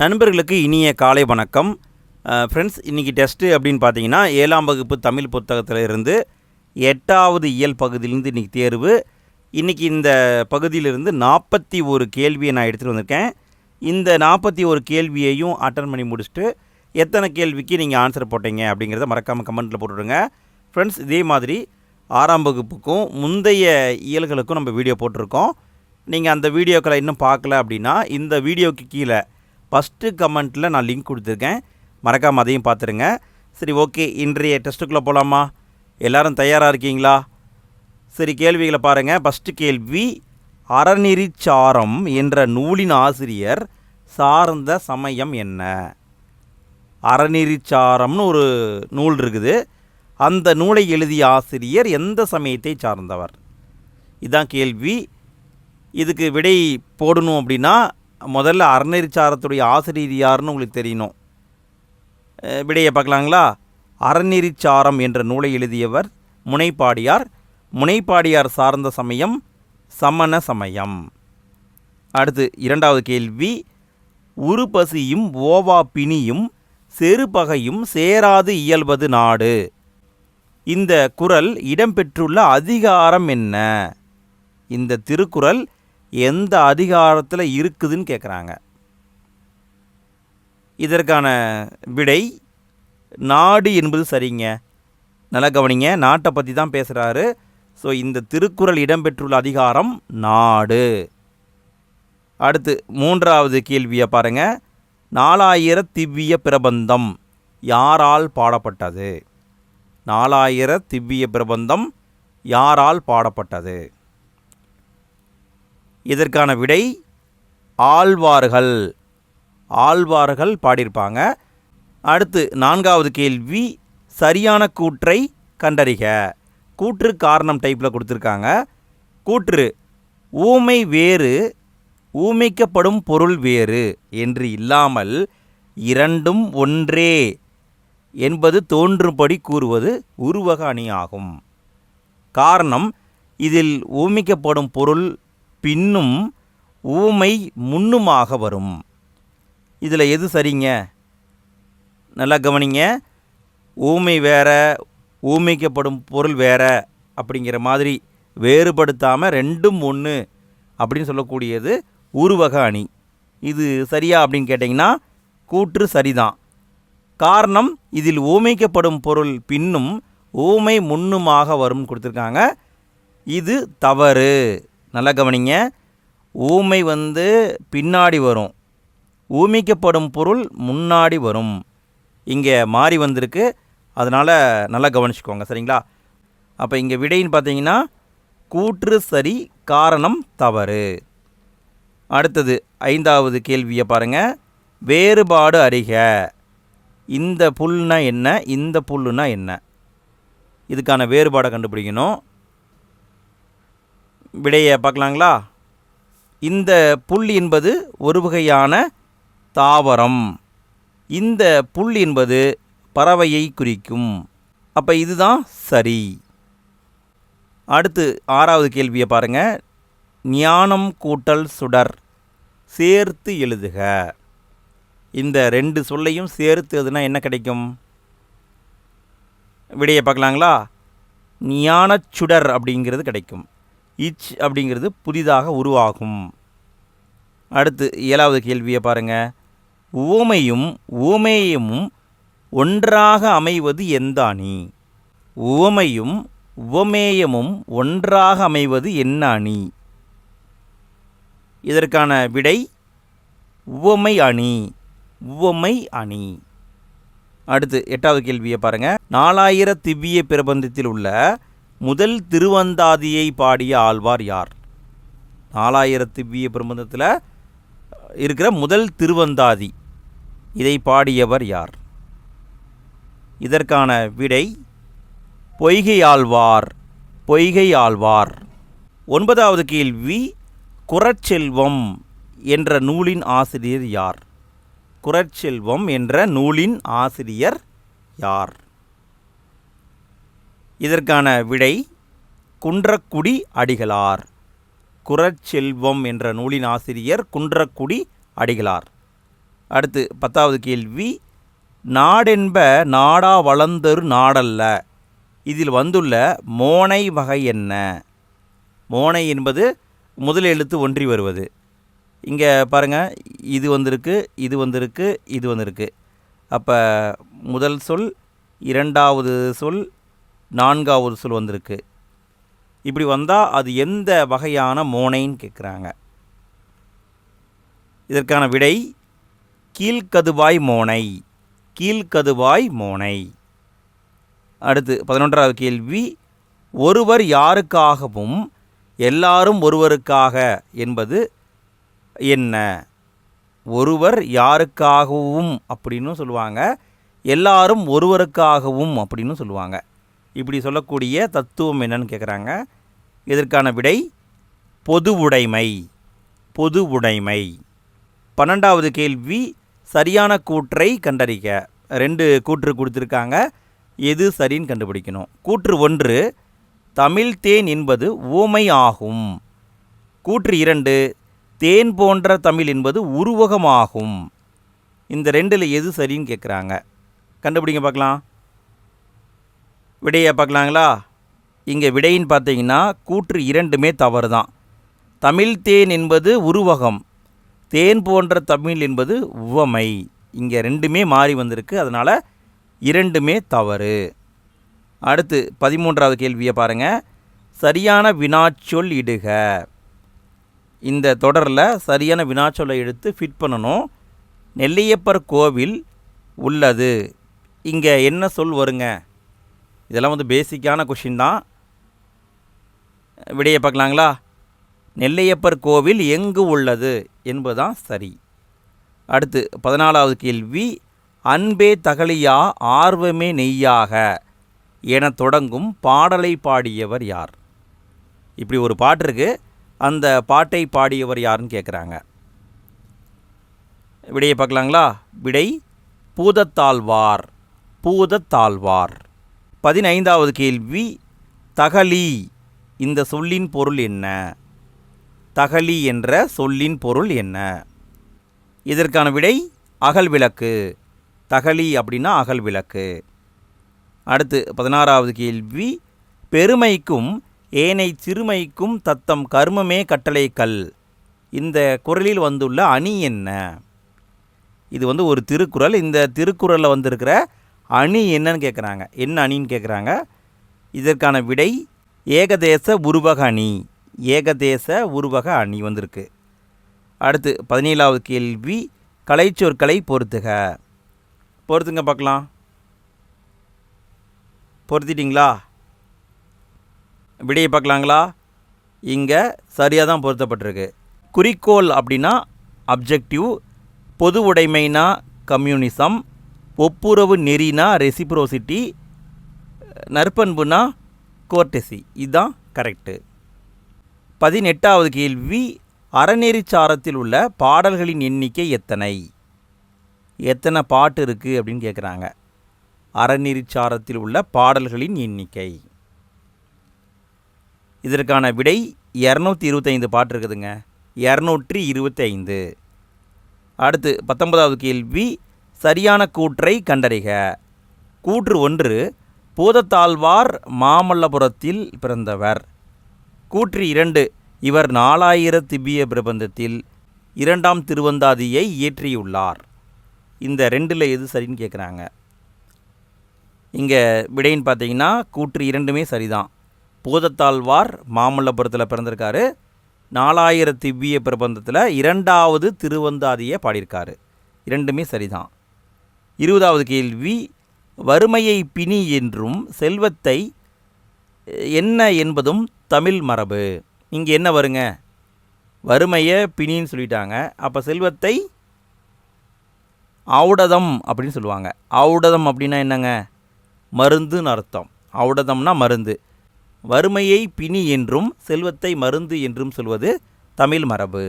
நண்பர்களுக்கு இனிய காலை வணக்கம். ஃப்ரெண்ட்ஸ் இன்றைக்கி டெஸ்ட்டு அப்படின்னு பார்த்தீங்கன்னா ஏழாம் வகுப்பு தமிழ் புத்தகத்தில் இருந்து எட்டாவது இயல் பகுதியிலேருந்து இன்றைக்கி தேர்வு. இன்றைக்கி இந்த பகுதியிலிருந்து நாற்பத்தி ஒரு கேள்வியை நான் எடுத்துகிட்டு வந்திருக்கேன். இந்த நாற்பத்தி ஒரு கேள்வியையும் அட்டன் பண்ணி முடிச்சுட்டு எத்தனை கேள்விக்கு நீங்கள் ஆன்சர் போட்டீங்க அப்படிங்கிறத மறக்காமல் கமெண்ட்டில் போட்டுவிடுங்க ஃப்ரெண்ட்ஸ் இதே மாதிரி ஆறாம் வகுப்புக்கும் முந்தைய இயல்களுக்கும் நம்ம வீடியோ போட்டிருக்கோம். நீங்கள் அந்த வீடியோக்களை இன்னும் பார்க்கல அப்படின்னா இந்த வீடியோக்கு கீழே ஃபஸ்ட்டு கமெண்ட்டில் நான் லிங்க் கொடுத்துருக்கேன். மறக்காமல் அதையும் பார்த்துருங்க. சரி ஓகே இன்றைய டெஸ்ட்டுக்குள்ளே போகலாமா எல்லோரும் தயாராக இருக்கீங்களா? சரி கேள்விகளை பாருங்கள் ஃபஸ்ட்டு கேள்வி அறநெறிச்சாரம் என்ற நூலின் ஆசிரியர் சார்ந்த சமயம் என்ன? அறநெறிச்சாரம்னு ஒரு நூல் இருக்குது. அந்த நூலை எழுதிய ஆசிரியர் எந்த சமயத்தை சார்ந்தவர்? இதுதான் கேள்வி. இதுக்கு விடை போடணும் அப்படின்னா முதல்ல அறநெறிச்சாரத்துடைய ஆசிரியர் யாருன்னு உங்களுக்கு தெரியணும். விடையை பார்க்கலாங்களா? அறநெறிச்சாரம் என்ற நூலை எழுதியவர் முனைப்பாடியார். முனைப்பாடியார் சார்ந்த சமயம் சமண சமயம். அடுத்து இரண்டாவது கேள்வி. உருபசியும் ஓவா பிணியும் செருபகையும் சேராது இயல்வது நாடு. இந்த குறள் இடம்பெற்றுள்ள அதிகாரம் என்ன? இந்த திருக்குறள் எந்த அதிகாரத்தில் இருக்குதுன்னு கேட்குறாங்க இதற்கான விடை நாடு என்பது சரிங்க. நல்லா கவனிங்க நாட்டை பற்றி தான் பேசுகிறாரு ஸோ இந்த திருக்குறள் இடம்பெற்றுள்ள அதிகாரம் நாடு. அடுத்து மூன்றாவது கேள்வியை பாருங்க. நாலாயிர திவ்ய பிரபந்தம் யாரால் பாடப்பட்டது? நாலாயிர திவ்ய பிரபந்தம் யாரால் பாடப்பட்டது? இதற்கான விடை ஆழ்வார்கள். ஆழ்வார்கள் பாடியிருப்பாங்க. அடுத்து நான்காவது கேள்வி சரியான கூற்றை கண்டறிக. கூற்று காரணம் டைப்பில் கொடுத்துருக்காங்க. கூற்று ஊமை வேறு ஊமைக்கப்படும் பொருள் வேறு என்று இல்லாமல் இரண்டும் ஒன்றே என்பது தோன்றும்படி கூறுவது உருவக அணியாகும். காரணம் இதில் ஊமிக்கப்படும் பொருள் பின்னும் ஊமை முன்னுமாக வரும். இதில் எது சரிங்க? நல்லா கவனிங்க. ஊமை வேற ஊமைக்கப்படும் பொருள் வேற அப்படிங்கிற மாதிரி வேறுபடுத்தாமல் ரெண்டும் ஒன்று அப்படின்னு சொல்லக்கூடியது உருவக அணி. இது சரியா அப்படின்னு கேட்டிங்கன்னா கூற்று சரிதான். காரணம் இதில் ஊமைக்கப்படும் பொருள் பின்னும் ஊமை முன்னுமாக வரும் கொடுத்துருக்காங்க. இது தவறு. நல்லா கவனிங்க. ஊமை வந்து பின்னாடி வரும். ஊமிக்கப்படும் பொருள் முன்னாடி வரும். இங்கே மாறி வந்திருக்கு. அதனால் நல்லா கவனிச்சுக்கோங்க சரிங்களா? அப்போ இங்கே விடைன்னு பார்த்தீங்கன்னா கூற்று சரி காரணம் தவறு. அடுத்தது ஐந்தாவது கேள்வியை பாருங்கள் வேறுபாடு அறிக. இந்த புல்னா என்ன? இந்த புல்லுனா என்ன? இதுக்கான வேறுபாடை கண்டுபிடிக்கணும். விடையை பார்க்கலாங்களா? இந்த புல் என்பது ஒரு வகையான தாவரம். இந்த புல் என்பது பறவையை குறிக்கும். அப்போ இதுதான் சரி. அடுத்து ஆறாவது கேள்வியை பாருங்கள் ஞானம் கூட்டல் சுடர் சேர்த்து எழுதுக. இந்த ரெண்டு சொல்லையும் சேர்த்து எதுனா என்ன கிடைக்கும்? விடையை பார்க்கலாங்களா? ஞானச் சுடர் அப்படிங்கிறது கிடைக்கும். இச் அப்படிங்கிறது புதிதாக உருவாகும். அடுத்து ஏழாவது கேள்வியை பாருங்கள் உவமையும் உவமேயமும் ஒன்றாக அமைவது எந்த அணி உவமையும் உவமேயமும் ஒன்றாக அமைவது என்ன அணி இதற்கான விடை உவமை அணி உவமை அணி. அடுத்து எட்டாவது கேள்வியை பாருங்க. நாலாயிர திவ்ய பிரபந்தத்தில் உள்ள முதல் திருவந்தாதியை பாடிய ஆழ்வார் யார்? நாலாயிரத்து பிய பிரபந்தத்தில் இருக்கிற முதல் திருவந்தாதி. இதை பாடியவர் யார்? இதற்கான விடை பொய்கை ஆழ்வார் பொய்கை ஆழ்வார். ஒன்பதாவது கேள்வி குரச்செல்வம் என்ற நூலின் ஆசிரியர் யார்? குரச்செல்வம் என்ற நூலின் ஆசிரியர் யார்? இதற்கான விடை குன்றக்குடி அடிகளார். குறச்செல்வம் என்ற நூலின் ஆசிரியர் குன்றக்குடி அடிகளார். அடுத்து பத்தாவது கேள்வி. நாடென்ப நாடா வளர்ந்தரு நாடல்ல. இதில் வந்துள்ள மோனை வகை என்ன? மோனை என்பது முதல் எழுத்து ஒன்றி வருவது. இங்கே பாருங்கள் இது வந்திருக்கு இது வந்திருக்கு இது வந்திருக்கு. அப்போ முதல் சொல் இரண்டாவது சொல் நான்காவது சொல் வந்திருக்கு. இப்படி வந்தால் அது எந்த வகையான மோனைன்னு கேட்குறாங்க இதற்கான விடை கீழ்கதுவாய் மோனை கீழ்கதுவாய் மோனை. அடுத்து பதினொன்றாவது கேள்வி ஒருவர் யாருக்காகவும் எல்லாரும் ஒருவருக்காக என்பது என்ன? ஒருவர் யாருக்காகவும் அப்படின்னு சொல்லுவாங்க எல்லாரும் ஒருவருக்காகவும் அப்படின்னு சொல்லுவாங்க. இப்படி சொல்லக்கூடிய தத்துவம் என்னன்னு கேட்குறாங்க இதற்கான விடை பொது உடைமை பொது உடைமை. பன்னெண்டாவது கேள்வி சரியான கூற்றை கண்டறிக்க ரெண்டு கூற்று கொடுத்துருக்காங்க. எது சரின்னு கண்டுபிடிக்கணும். கூற்று ஒன்று தமிழ் தேன் என்பது ஊமை ஆகும். கூற்று இரண்டு தேன் போன்ற தமிழ் என்பது உருவகமாகும். இந்த ரெண்டில் எது சரின்னு கேட்குறாங்க கண்டுபிடிங்க பார்க்கலாம். விடையை பார்க்கலாங்களா? இங்கே விடைன்னு பார்த்தீங்கன்னா கூற்று இரண்டுமே தவறு தான் தமிழ் தேன் என்பது உருவகம். தேன் போன்ற தமிழ் என்பது உவமை. இங்கே ரெண்டுமே மாறி வந்திருக்கு. அதனால் இரண்டுமே தவறு. அடுத்து பதிமூன்றாவது கேள்வியை பாருங்கள் சரியான வினாச்சொல் இடுக. இந்த தொடரில் சரியான வினாச்சொல்லை எடுத்து ஃபிட் பண்ணணும். நெல்லையப்பர் கோவில் உள்ளது. இங்கே என்ன சொல் வருங்க? இதெல்லாம் வந்து பேசிக்கான கொஷின் தான். விடையை பார்க்கலாங்களா? நெல்லையப்பர் கோவில் எங்கு உள்ளது என்பதுதான் சரி. அடுத்து பதினாலாவது கேள்வி அன்பே தகலியா ஆர்வமே நெய்யாக என தொடங்கும் பாடலை பாடியவர் யார்? இப்படி ஒரு பாட்டு இருக்குது அந்த பாட்டை பாடியவர் யாருன்னு கேட்குறாங்க விடையை பார்க்கலாங்களா? விடை பூதத்தாழ்வார் பூதத்தாழ்வார். பதினைந்தாவது கேள்வி தகலி. இந்த சொல்லின் பொருள் என்ன? தகலி என்ற சொல்லின் பொருள் என்ன? இதற்கான விடை அகல் விளக்கு. தகலி அப்படின்னா அகல் விளக்கு. அடுத்து பதினாறாவது கேள்வி பெருமைக்கும் ஏனை சிறுமைக்கும் தத்தம் கர்மமே கட்டளை கல் இந்த குரலில் வந்துள்ள அணி என்ன? இது வந்து ஒரு திருக்குறள். இந்த திருக்குறளில் வந்திருக்கிற அணி என்னன்னு கேட்குறாங்க என்ன அணின்னு கேட்குறாங்க இதற்கான விடை ஏகதேச உருவக அணி. ஏகதேச உருவக அணி வந்திருக்கு. அடுத்து பதினேழாவது கேள்வி கலைச்சொற்களை பொறுத்துக பொறுத்துங்க பார்க்கலாம். பொருத்திட்டிங்களா? விடையை பார்க்கலாங்களா? இங்கே சரியாக தான் பொருத்தப்பட்டிருக்கு. குறிக்கோள் அப்படின்னா அப்ஜெக்டிவ் பொது உடைமைனா கம்யூனிசம் ஒப்புரவு நெறினா ரெசிப்ரோசிட்டி நற்பண்புனா கோர்டெசி இதுதான் கரெக்டு பதினெட்டாவது கேள்வி அறநெறிச்சாரத்தில் உள்ள பாடல்களின் எண்ணிக்கை எத்தனை? எத்தனை பாட்டு இருக்குது அப்படின்னு கேட்குறாங்க அறநெறிச்சாரத்தில் உள்ள பாடல்களின் எண்ணிக்கை. இதற்கான விடை இரநூத்தி இருபத்தைந்து பாட்டு இருக்குதுங்க. இரநூற்றி இருபத்தைந்து. அடுத்து பத்தொன்பதாவது கேள்வி சரியான கூற்றை கண்டறிக. கூற்று ஒன்று பூதத்தாழ்வார் மாமல்லபுரத்தில் பிறந்தவர் கூற்று இரண்டு இவர் நாலாயிர திவ்ய பிரபந்தத்தில் இரண்டாம் திருவந்தாதியை இயற்றியுள்ளார் இந்த ரெண்டில் எது சரின்னு கேட்குறாங்க இங்கே விடைன்னு பார்த்தீங்கன்னா கூற்று இரண்டுமே சரிதான். பூதத்தாழ்வார் மாமல்லபுரத்தில் பிறந்திருக்காரு. நாலாயிர திவ்ய பிரபந்தத்தில் இரண்டாவது திருவந்தாதியை பாடியிருக்காரு இரண்டுமே சரிதான். இருபதாவது கேள்வி வறுமையை பிணி என்றும் செல்வத்தை என்ன என்பதும் தமிழ் மரபு. இங்கே என்ன வருங்க? வறுமையை பிணின்னு சொல்லிட்டாங்க. அப்போ செல்வத்தை ஔடதம் அப்படின்னு சொல்லுவாங்க. ஔடதம் அப்படின்னா என்னங்க? மருந்துன்னு அர்த்தம். ஔடதம்னா மருந்து. வறுமையை பிணி என்றும் செல்வத்தை மருந்து என்றும் சொல்வது தமிழ் மரபு.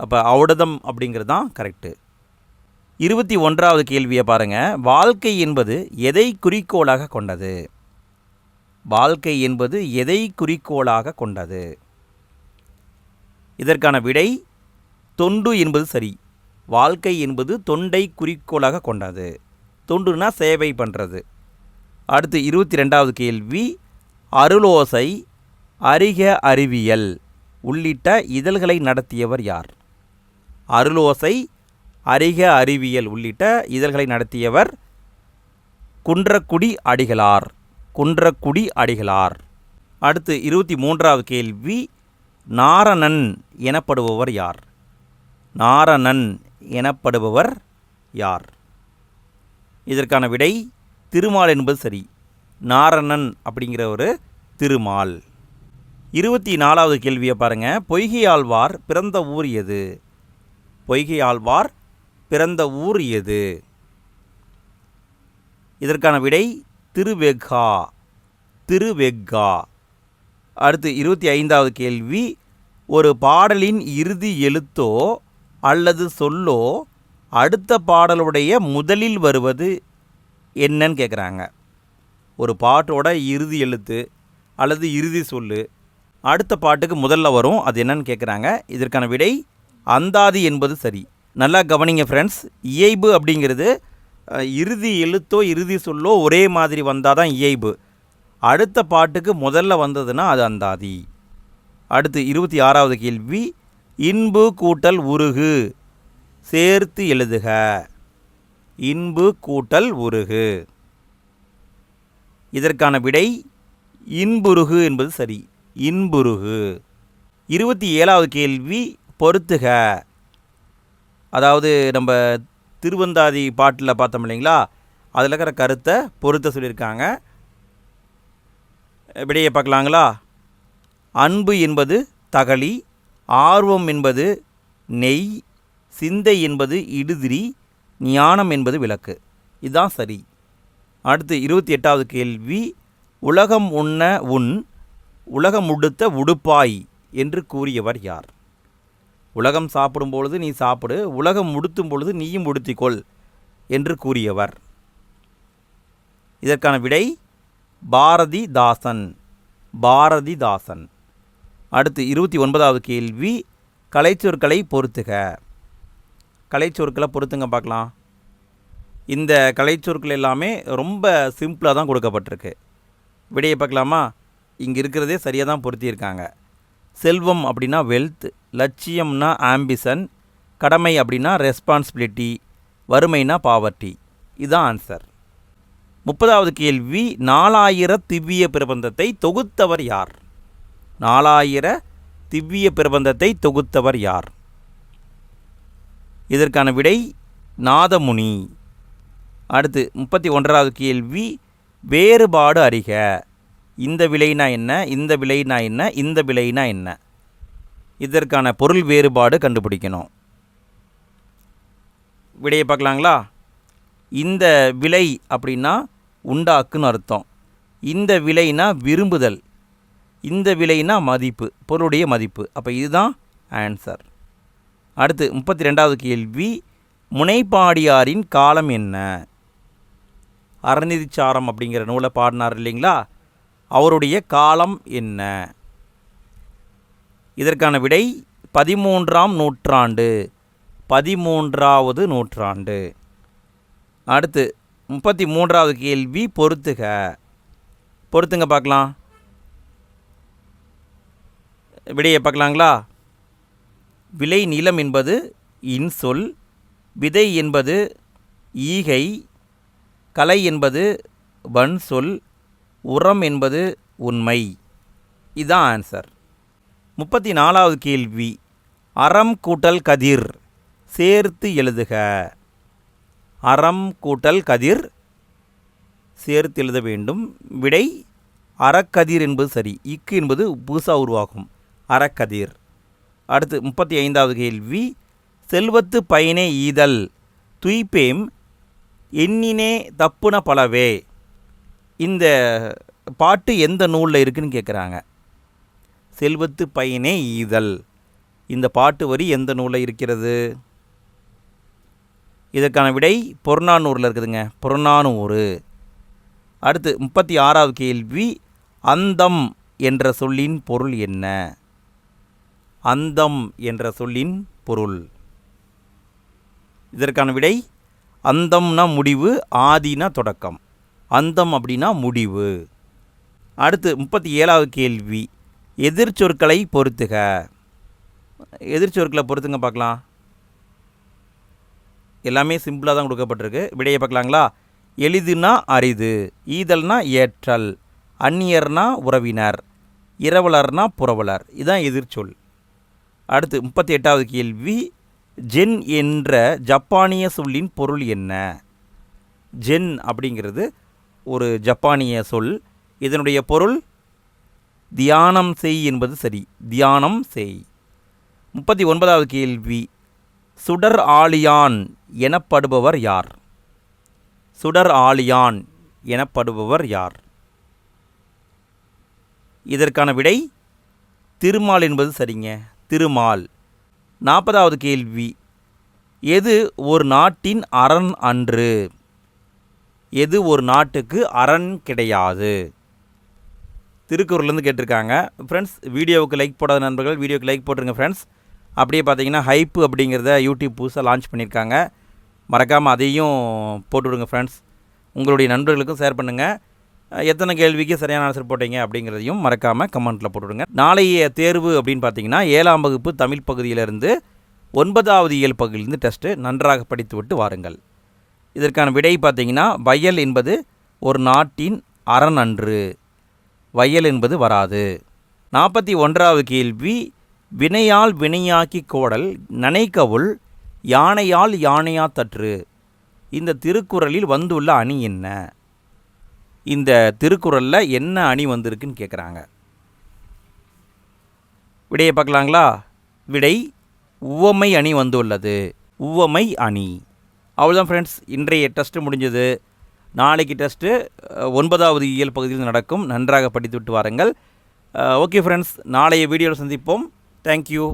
அப்போ ஔடதம் அப்படிங்கிறது தான் கரெக்டு இருபத்தி ஒன்றாவது கேள்வியை பாருங்கள் வாழ்க்கை என்பது எதை குறிக்கோளாக கொண்டது? வாழ்க்கை என்பது எதை குறிக்கோளாக கொண்டது? இதற்கான விடை தொண்டு என்பது சரி. வாழ்க்கை என்பது தொண்டை குறிக்கோளாக கொண்டது. தொண்டுனா சேவை பண்ணுறது அடுத்து இருபத்தி ரெண்டாவது கேள்வி அருளோசை அறிக அறிவியல். உள்ளிட்ட இதழ்களை நடத்தியவர் யார்? அருளோசை அறிக அறிவியல் உள்ளிட்ட இதழ்களை நடத்தியவர் குன்றக்குடி அடிகளார் குன்றக்குடி அடிகளார். அடுத்து இருபத்தி மூன்றாவது கேள்வி நாரணன் எனப்படுபவர் யார்? நாரணன் எனப்படுபவர் யார்? இதற்கான விடை திருமால் என்பது சரி. நாரணன் அப்படிங்கிற ஒரு திருமால். இருபத்தி நாலாவது கேள்வியை பாருங்கள் பொய்கை ஆழ்வார் பிறந்த ஊர் எது? பொய்கை ஆழ்வார் பிறந்த ஊர் எது? இதற்கான விடை திருவெகா. திருவெக்கா அடுத்து இருபத்தி ஐந்தாவது கேள்வி. ஒரு பாடலின் இறுதி எழுத்தோ அல்லது சொல்லோ அடுத்த பாடலுடைய முதலில் வருவது என்னன்னு கேட்குறாங்க ஒரு பாட்டோட இறுதி எழுத்து அல்லது இறுதி சொல்லு அடுத்த பாட்டுக்கு முதல்ல வரும் அது என்னன்னு கேட்குறாங்க இதற்கான விடை அந்தாதி என்பது சரி. நல்லா கவனிங்க ஃப்ரெண்ட்ஸ் இயைபு அப்படிங்கிறது இறுதி எழுத்தோ இறுதி சொல்லோ ஒரே மாதிரி வந்தால் தான் இயைபு. அடுத்த பாட்டுக்கு முதல்ல வந்ததுன்னா அது அந்தாதி அடுத்து இருபத்தி ஆறாவது கேள்வி இன்பு கூட்டல் உருகு சேர்த்து எழுதுக. இன்பு கூட்டல் உருகு. இதற்கான விடை இன்புருகு என்பது சரி இன்புருகு. இருபத்தி ஏழாவது கேள்வி பொறுத்துக. அதாவது நம்ம திருவந்தாதி பாட்டில் பார்த்தோம் இல்லைங்களா? அதில் இருக்கிற கருத்தை பொருத்த சொல்லியிருக்காங்க. விடையை பார்க்கலாங்களா? அன்பு என்பது தகளி ஆர்வம் என்பது நெய் சிந்தை என்பது இடுதிரி ஞானம் என்பது விளக்கு. இதுதான் சரி. அடுத்து இருபத்தி எட்டாவது கேள்வி. உலகம் உண்ண உன் உலகம் உடுத்த உடுப்பாய் என்று கூறியவர் யார்? உலகம் சாப்பிடும் பொழுது நீ சாப்பிடு உலகம் உடுத்தும் பொழுது நீயும் உடுத்திக்கொள் என்று கூறியவர். இதற்கான விடை பாரதிதாசன் பாரதிதாசன். அடுத்து இருபத்தி ஒன்பதாவது கேள்வி கலைச்சொற்களை பொறுத்துக. கலைச்சொற்களை பொறுத்துங்க பார்க்கலாம். இந்த கலைச்சொற்கள் எல்லாமே ரொம்ப சிம்பிளாக தான் கொடுக்கப்பட்டிருக்கு. விடையை பார்க்கலாமா? இங்கே இருக்கிறதே சரியாக தான் பொருத்தியிருக்காங்க. செல்வம் அப்படின்னா வெல்த் லட்சியம்னா ஆம்பிஷன் கடமை அப்படின்னா ரெஸ்பான்சிபிலிட்டி வறுமைனா பாவர்ட்டி இதுதான் ஆன்சர் முப்பதாவது கேள்வி நாலாயிர திவ்ய பிரபந்தத்தை தொகுத்தவர் யார்? நாலாயிர திவ்ய பிரபந்தத்தை தொகுத்தவர் யார்? இதற்கான விடை நாதமுனி. அடுத்து முப்பத்தி ஒன்றாவது கேள்வி வேறுபாடு அறிக. இந்த விலைனா என்ன இந்த விலைனா என்ன இந்த விலைனா என்ன? இதற்கான பொருள் வேறுபாடு கண்டுபிடிக்கணும். விடையை பார்க்கலாங்களா? இந்த விலை அப்படின்னா உண்டாக்குன்னு அர்த்தம். இந்த விலைனா விரும்புதல். இந்த விலைனா மதிப்பு பொருளுடைய மதிப்பு. அப்போ இதுதான் ஆன்சர் அடுத்து முப்பத்தி ரெண்டாவது கேள்வி முனைப்பாடியாரின் காலம் என்ன? அறநிதிச்சாரம் அப்படிங்கிற நூலை பாடினார் இல்லைங்களா? அவருடைய காலம் என்ன? இதற்கான விடை பதிமூன்றாம் நூற்றாண்டு. பதிமூன்றாவது நூற்றாண்டு. அடுத்து முப்பத்தி மூன்றாவது கேள்வி பொறுத்துக பொறுத்துங்க பார்க்கலாம். விடையை பார்க்கலாங்களா? விலை நிலம் என்பது இன்சொல் விதை என்பது ஈகை கலை என்பது வன்சொல் உரம் என்பது உண்மை. இதுதான் ஆன்சர் முப்பத்தி நாலாவது கேள்வி. அறம் கூட்டல் கதிர். சேர்த்து எழுதுக. அறம் கூட்டல் கதிர். சேர்த்து எழுத வேண்டும். விடை அறக்கதிர் என்பது சரி. இக்கு என்பது புதுசாக உருவாகும். அறக்கதிர். அடுத்து முப்பத்தி ஐந்தாவது கேள்வி. செல்வத்து பயனே ஈதல். துய்ப்பேம் எண்ணினே தப்புன பலவே. இந்த பாட்டு எந்த நூலில் இருக்குன்னு கேட்குறாங்க செல்வத்து பயனே ஈதல். இந்த பாட்டு வரி எந்த நூலில் இருக்கிறது? இதற்கான விடை புறநானூரில் இருக்குதுங்க. புறநானூறு அடுத்து முப்பத்தி ஆறாவது கேள்வி அந்தம் என்ற சொல்லின் பொருள் என்ன? அந்தம் என்ற சொல்லின் பொருள். இதற்கான விடை அந்தம்னா முடிவு ஆதினா தொடக்கம். அந்தம் அப்படின்னா முடிவு. அடுத்து முப்பத்தி ஏழாவது கேள்வி. எதிர்ச்சொற்களை பொறுத்துக. எதிர்ச்சொற்களை பொறுத்துங்க பார்க்கலாம். எல்லாமே சிம்பிளாக தான் கொடுக்கப்பட்டிருக்கு. விடையை பார்க்கலாங்களா? எளிதுனா அரிது ஈதல்னா ஏற்றல் அந்நியர்னா உறவினர் இரவலர்னா புறவலர் இதுதான் எதிர்ச்சொல். அடுத்து முப்பத்தி எட்டாவது கேள்வி. ஜென் என்ற ஜப்பானிய சொல்லின் பொருள் என்ன? ஜென் அப்படிங்கிறது ஒரு ஜப்பானிய சொல். இதனுடைய பொருள் தியானம் செய் என்பது சரி. தியானம் செய். முப்பத்தி ஒன்பதாவது கேள்வி. சுடர் ஆலியான் எனப்படுபவர் யார்? சுடர் ஆலியான் எனப்படுபவர் யார்? இதற்கான விடை திருமால் என்பது சரிங்க. திருமால். நாற்பதாவது கேள்வி. எது ஒரு நாட்டின் அரண் அன்று? எது ஒரு நாட்டுக்கு அரண் கிடையாது. திருக்குறள்லேருந்து கேட்டிருக்காங்க. ஃப்ரெண்ட்ஸ் வீடியோவுக்கு லைக் போடாத நண்பர்கள் வீடியோக்கு லைக் போட்டுருங்க ஃப்ரெண்ட்ஸ் அப்படியே பார்த்தீங்கன்னா ஹைப்பு அப்படிங்கிறத யூடியூப் புதுசாக லான்ச் பண்ணியிருக்காங்க. மறக்காமல் அதையும் போட்டு விடுங்க ஃப்ரெண்ட்ஸ் உங்களுடைய நண்பர்களுக்கும் ஷேர் பண்ணுங்கள் எத்தனை கேள்விக்கு சரியான ஆன்சர் போட்டீங்க அப்படிங்கிறதையும் மறக்காமல் கமெண்ட்டில் போட்டுவிடுங்க. நாளைய தேர்வு அப்படின்னு பார்த்தீங்கன்னா ஏழாம் வகுப்பு தமிழ் பகுதியிலிருந்து ஒன்பதாவது இயல் பகுதியிலிருந்து டெஸ்ட்டு நன்றாக படித்துவிட்டு வாருங்கள். இதற்கான விடை பார்த்தீங்கன்னா வயல் என்பது ஒரு நாட்டின் அரண் அன்று வயல் என்பது வராது. நாற்பத்தி ஒன்றாவது கேள்வி வினையால் வினையாக்கி கோடல் நனைக்கவுள் யானையால் யானையா தற்று. இந்த திருக்குறளில் வந்துள்ள அணி என்ன? இந்த திருக்குறளில் என்ன அணி வந்திருக்குன்னு கேட்குறாங்க விடையை பார்க்கலாங்களா? விடை உவமை அணி வந்துள்ளது. உவமை அணி. அவ்வளோதான் ஃப்ரெண்ட்ஸ் இன்றைய டெஸ்ட்டு முடிஞ்சது. நாளைக்கு டெஸ்ட்டு ஒன்பதாவது இயல் பகுதியில் நடக்கும். நன்றாக படித்து விட்டு வாருங்கள். ஓகே ஃப்ரெண்ட்ஸ் நாளைய வீடியோவில் சந்திப்போம். தேங்க்யூ